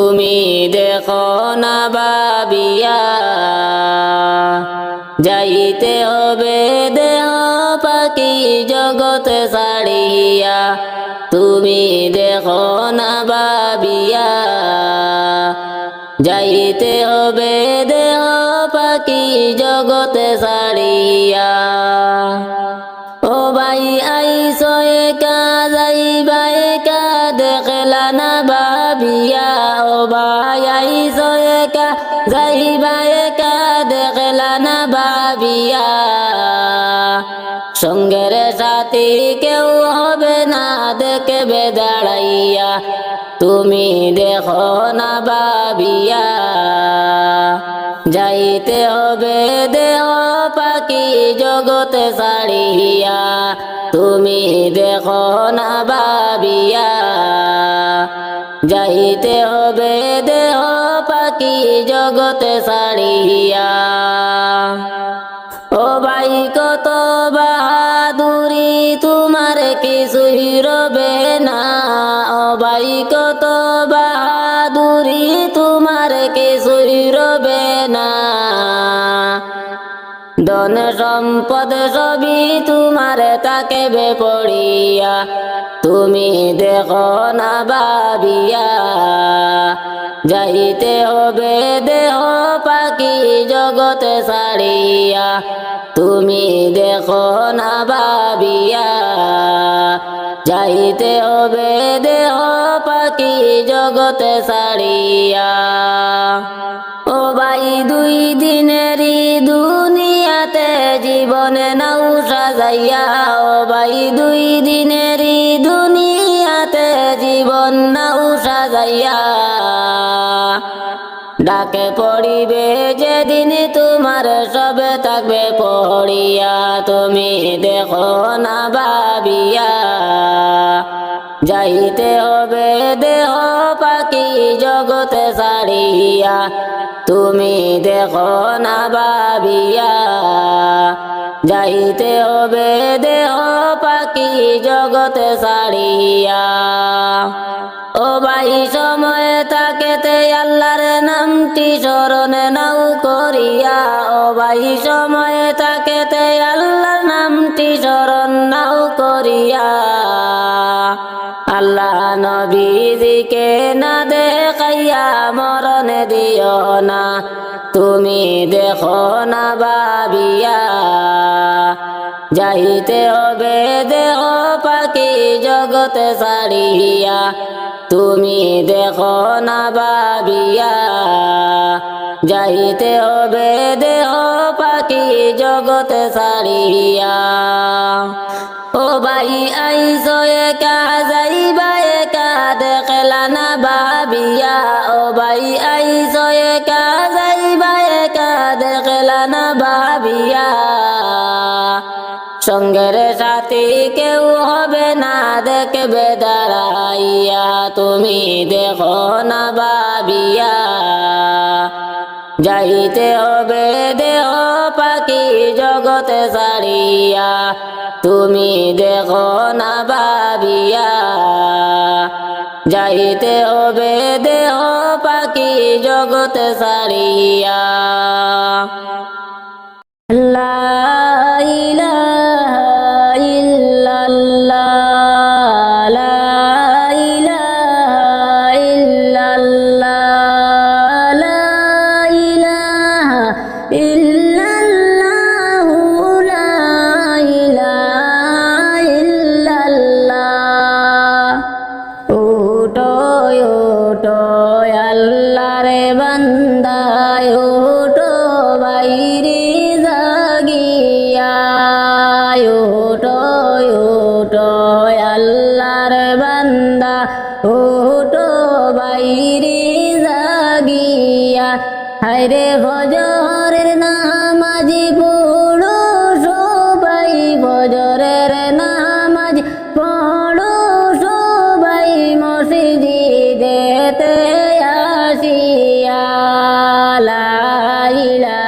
তুমি দেখো না বাবিয়া যাইতে হবে দেহ পাখি জগতে ছাড়িয়া। তুমি দেখো না বাবিয়া যাইতে হবে বাবিয়া সঙ্গের সাথী কেউ হবে না, দেখবে দাঁড়াইয়া। তুমি দেখো না বাবিয়া যাইতে হবে দেহ পাখি জগতে ছাড়িয়া। তুমি দেখো না বাবিয়া যাইতে হবে দেহ পাখি জগতে ছাড়িয়া। ধন সম্পদ সবই তোমার তাকে পড়িয়া তুমি দেখো না বাবিয়া যাইতে হবে দেহ পাখি জগতে ছাড়িয়া। তুমি দেখো না বাবিয়া যাইতে হবে দেহ পাখি জগতে ছাড়িয়া। ও ভাই, দুই দিনেরই দুনিয়াতে জীবনে নাও সাজাইয়া ও ভাই, দুই দিনেরই দুনিয়াতে জীবন নাও সাজাইয়া ডাকে পড়িবে যেদিন তোমার সবে থাকবে পড়িয়া, তুমি দেখো না বাবিয়া যাইতে হবে দেহ পাখি জগতে ছাড়িয়া, তুমি দেখো না বাবিয়া যাইতে হবে দেহ পাখি জগতে ছাড়িয়া। ও ভাই, সময় তাকেতে আল্লাহর নামটি স্মরণে নাও করিয়া। ও ভাই, সময় তাকেতে আল্লাহর নামটি স্মরণ নাও করিয়া। আল্লাহ নবীজিকে না দেখাইয়া মরণ দিও না। তুমি দেখো না বাবিয়া যাইতে হবে দেহ পাখি জগতে ছাড়িয়া। তুমি দেখো না বাবিয়া যাইতে হবে দেহ পাখি জগতে ছাড়িয়া। ও ভাই, আইসো একা, যাইবা একা, দেখলা না বাবিয়া সঙ্গের সাথী কেউ হবে না, দেখবে দাঁড়াইয়া। তুমি দেখো না বাবিয়া যাইতে হবে দেহ পাখি জগতে ছাড়িয়া। তুমি দেখো না বাবিয়া যাইতে হবে দেহ পাখি জগতে ছাড়িয়া। লা ইলাহা হায়রে ভজরের নামাজি পড়ো সবাই ভজরের নামাজ পড়ো সবাই মসজিদেতে আসিয়া লা ইলাহা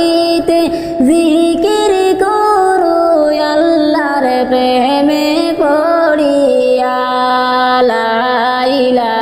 হইতে জিকির করো আল্লাহর প্রেমে পড়িয়া লাইলা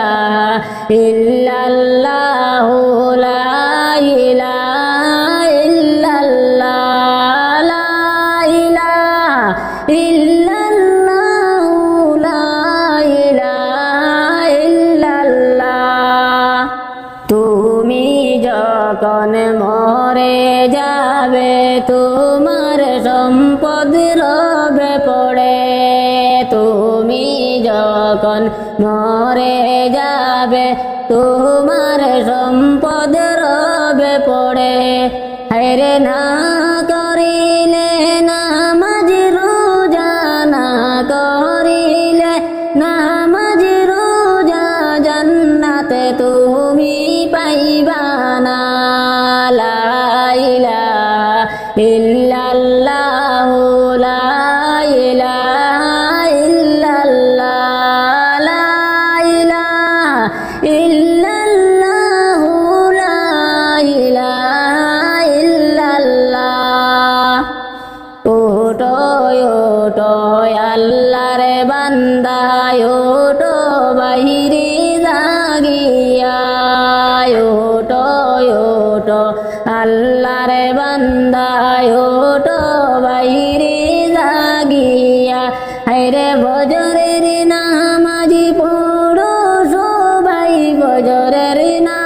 রে বজরের নামাজি পড়ো সবাই বজরের না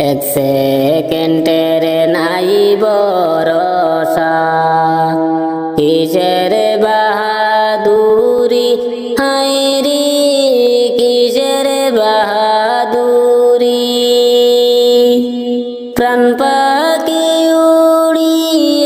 এক সেকেন্ডের নাই বরসা কিসের বাহাদুরি? হাইরি কিসের বাহাদুরি? প্রাণ পাখি উড়ি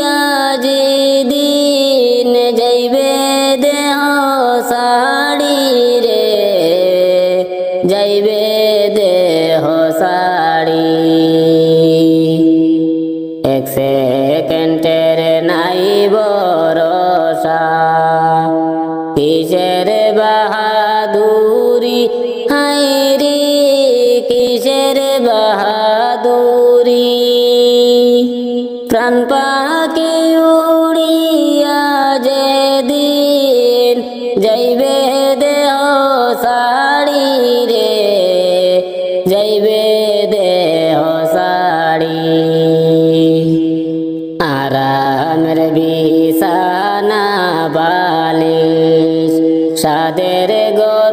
আমার বিছানা বালিশ সাদের গো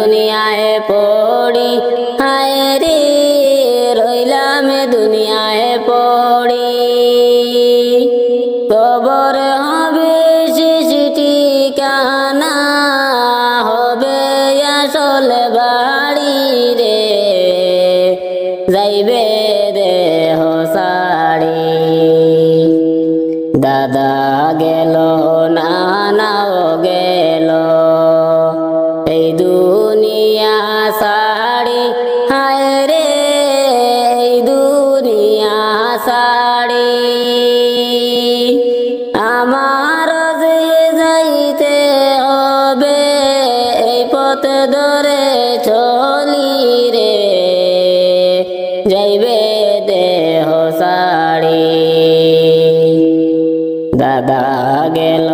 दुनियाए पोड़ी। গেল।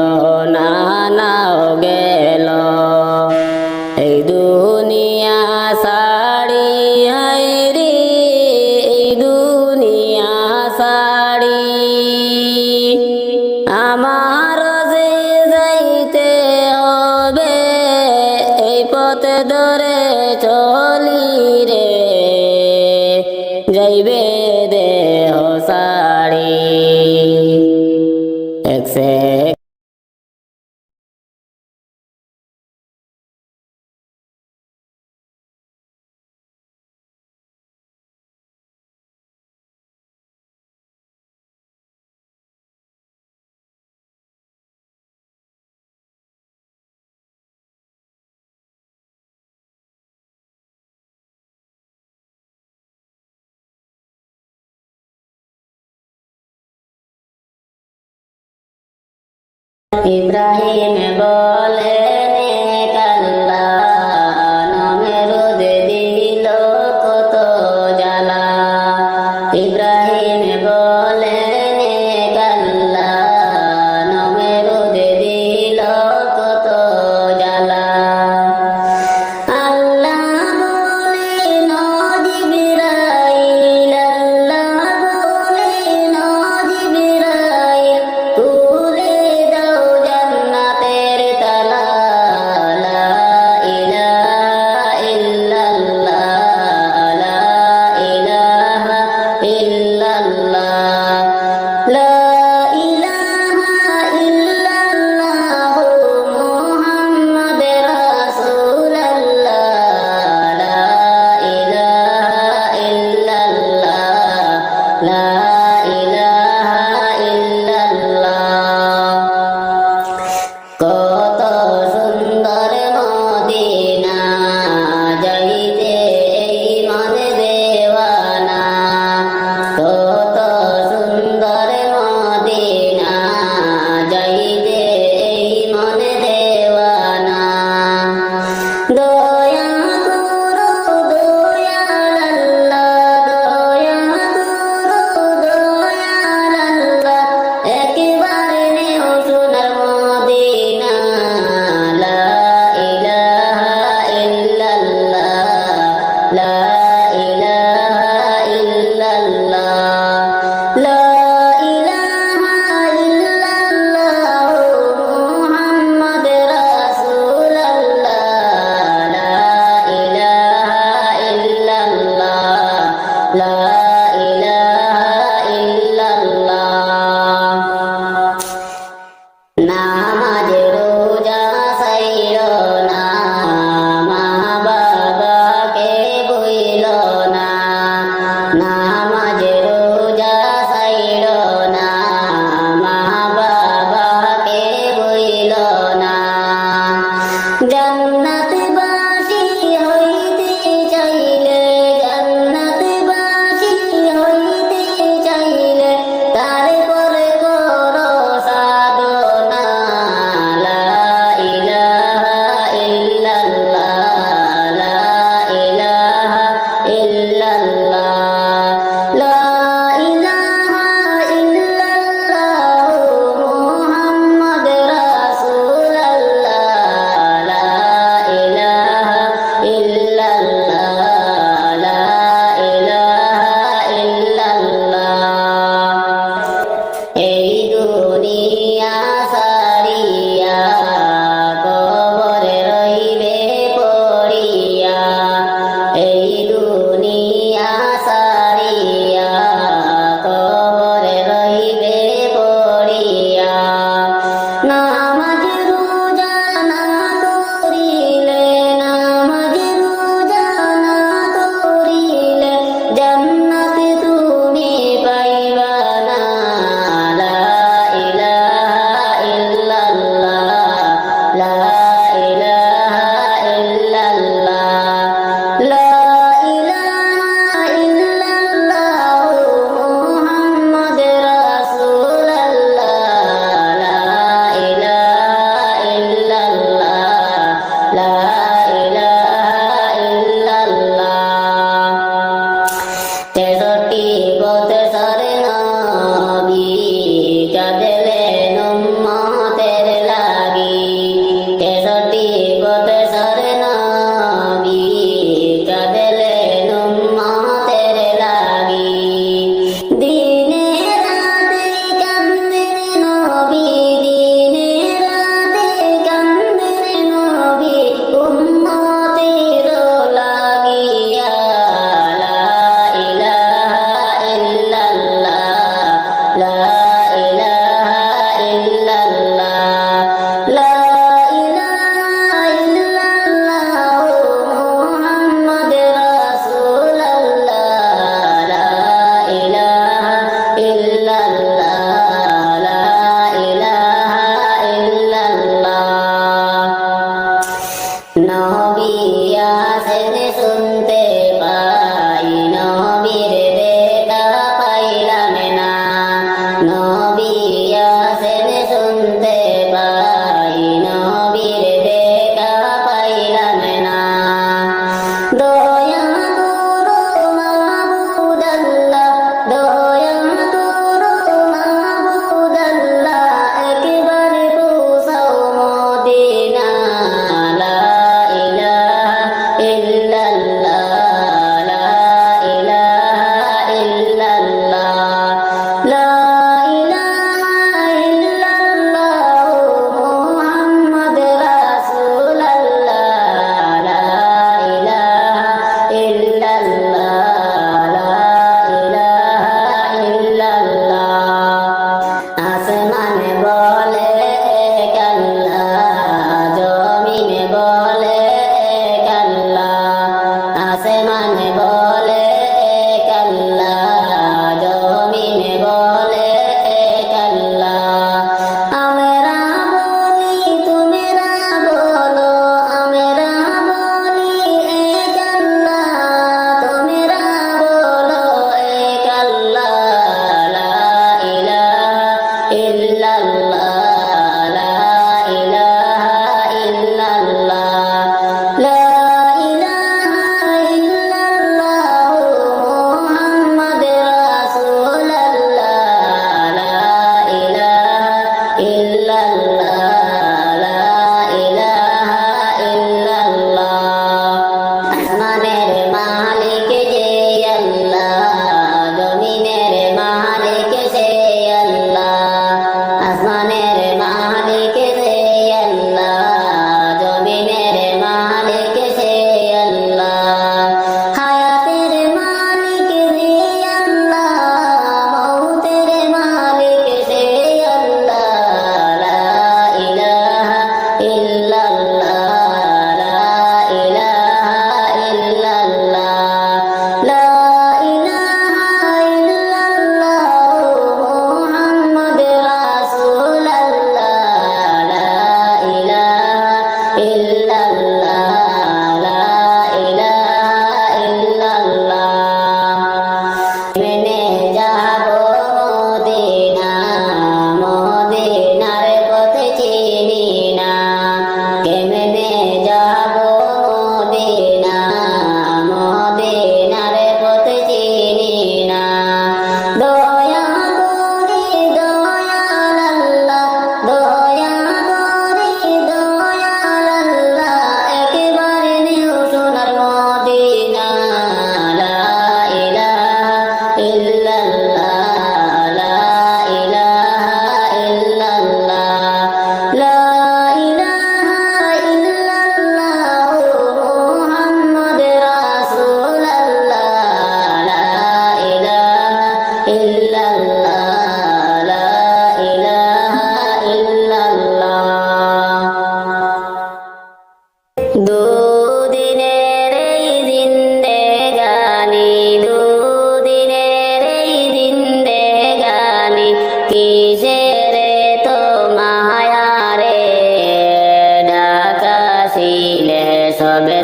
happy Ibrahim.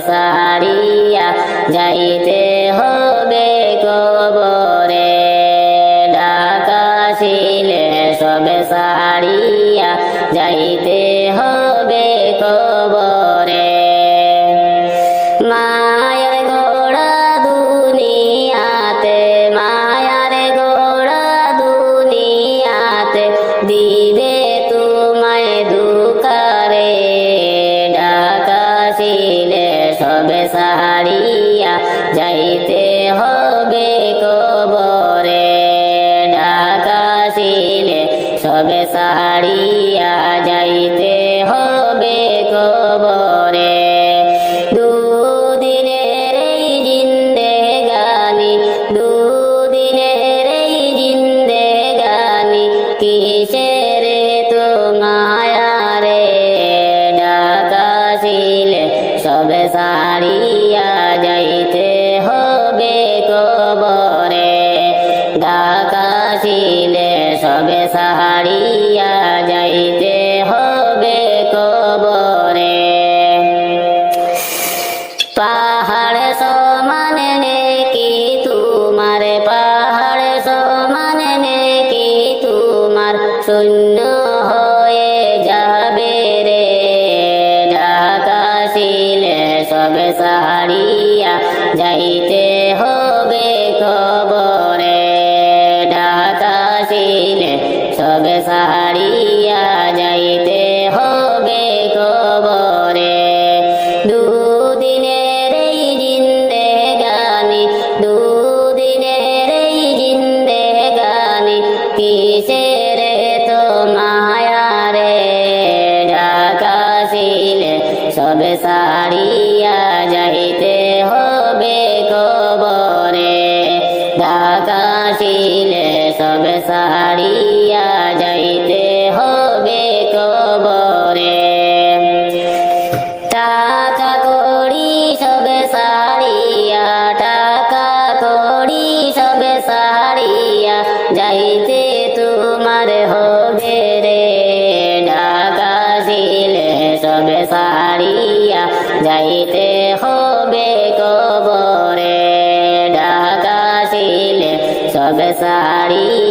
সারিয়া যাইতে বাবা সব সাহারিয়া যাইতে হবে খবরে। সব